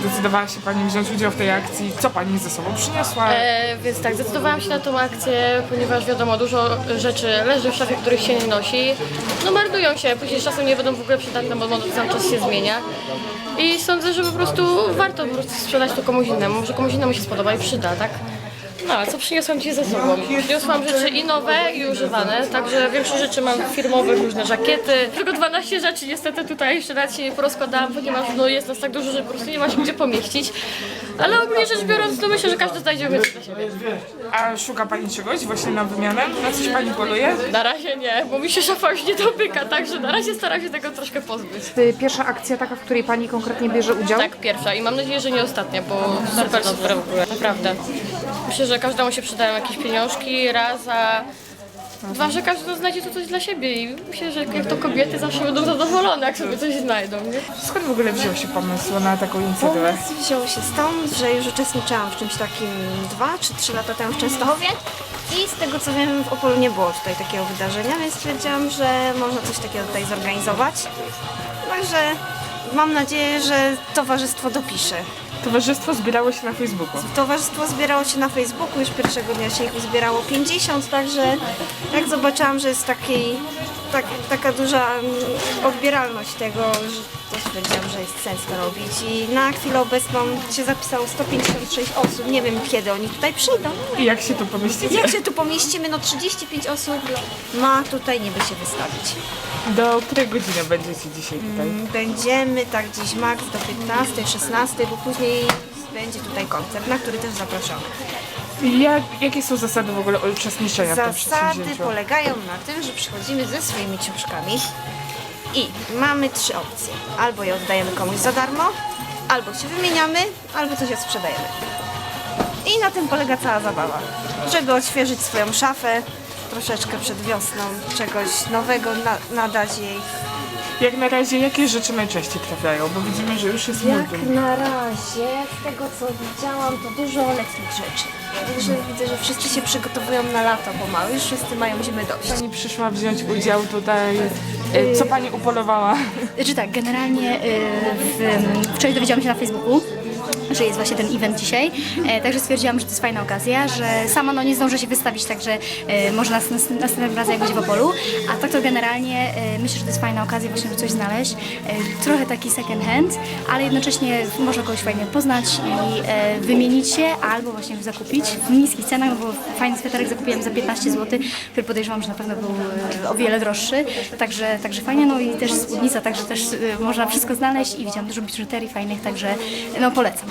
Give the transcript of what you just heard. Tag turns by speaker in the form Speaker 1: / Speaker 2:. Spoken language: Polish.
Speaker 1: Zdecydowała się Pani wziąć udział w tej akcji. Co Pani ze sobą przyniosła?
Speaker 2: E, więc tak, zdecydowałam się na tą akcję, ponieważ wiadomo, dużo rzeczy leży w szafie, których się nie nosi. No marnują się, później z czasem nie będą w ogóle przydatne, bo moda cały czas się zmienia. I sądzę, że po prostu warto po prostu sprzedać to komuś innemu, może komuś innemu się spodoba i przyda, tak? No, a co przyniosłam Ci ze sobą? Przyniosłam rzeczy i nowe, i używane, także większość rzeczy mam firmowych, różne żakiety. Tylko 12 rzeczy niestety tutaj jeszcze nawet się nie porozkładałam, ponieważ no, jest nas tak dużo, że po prostu nie ma się gdzie pomieścić. Ale ogólnie rzecz biorąc, to myślę, że każdy znajdzie umiejętność dla siebie.
Speaker 1: A szuka Pani czegoś właśnie na wymianę? Na coś Pani poluje?
Speaker 2: Na razie nie, bo mi się szafa już nie dobyka, także na razie staram się tego troszkę pozbyć.
Speaker 3: Y, Pierwsza akcja taka, w której pani konkretnie bierze udział?
Speaker 2: Tak, pierwsza i mam nadzieję, że nie ostatnia, bo super, super w ogóle, naprawdę. Myślę, że każdemu się przydają jakieś pieniążki, raz, a dwa, że każdy znajdzie tu coś dla siebie i myślę, że jak to kobiety zawsze będą zadowolone, jak sobie coś znajdą, nie?
Speaker 1: Skąd w ogóle wziął się pomysł na taką inicjatywę?
Speaker 4: Pomysł wziął się stąd, że już uczestniczyłam w czymś takim dwa czy trzy lata temu w Częstochowie i z tego co wiem w Opolu nie było tutaj takiego wydarzenia, więc stwierdziłam, że można coś takiego tutaj zorganizować. Także mam nadzieję, że towarzystwo dopisze.
Speaker 1: Towarzystwo zbierało się na Facebooku.
Speaker 4: Towarzystwo zbierało się na Facebooku, już pierwszego dnia się ich uzbierało 50, także jak zobaczyłam, że jest takiej, tak, taka duża odbieralność tego, że to stwierdziłam, że jest sens to robić i na chwilę obecną się zapisało 156 osób, nie wiem kiedy oni tutaj przyjdą.
Speaker 1: I jak się tu pomieścicie?
Speaker 4: Jak się tu pomieścimy, no 35 osób ma tutaj niby się wystawić.
Speaker 1: Do której godziny będziecie dzisiaj tutaj?
Speaker 4: Będziemy tak gdzieś max do 15, 16, bo później będzie tutaj koncert, na który też zapraszamy.
Speaker 1: Jak, jakie są zasady w ogóle uczestniczenia w tym
Speaker 4: Zasady
Speaker 1: przedsięwzięciu?
Speaker 4: polegają na tym, że przychodzimy ze swoimi książkami i mamy trzy opcje. Albo je oddajemy komuś za darmo, albo się wymieniamy, albo coś je sprzedajemy. I na tym polega cała zabawa. Żeby odświeżyć swoją szafę, troszeczkę przed wiosną, czegoś nowego na, nadać jej.
Speaker 1: Jak na razie, jakie rzeczy najczęściej trafiają? Bo widzimy, że już jest
Speaker 4: Jak na razie, z tego co widziałam, to dużo letnich rzeczy. Także widzę, że wszyscy się przygotowują na lato pomału, już wszyscy mają zimy dość.
Speaker 1: Pani przyszła wziąć udział tutaj. e, Co Pani upolowała?
Speaker 5: Znaczy tak, generalnie y, w, wczoraj dowiedziałam się na Facebooku, że jest właśnie ten event dzisiaj, e, także stwierdziłam, że to jest fajna okazja, że sama no, nie zdążę się wystawić, także e, może nas, nas, następnym razem jak będzie w Opolu, a tak to generalnie e, myślę, że to jest fajna okazja właśnie, żeby coś znaleźć, e, trochę taki second hand, ale jednocześnie można kogoś fajnie poznać i e, wymienić się albo właśnie zakupić w niskich cenach, bo fajny sweterek zakupiłam za 15 zł, który podejrzewam, że na pewno był e, o wiele droższy, także, także fajnie, no i też spódnica, także też e, można wszystko znaleźć i widziałam dużo biżuterii fajnych, także no polecam.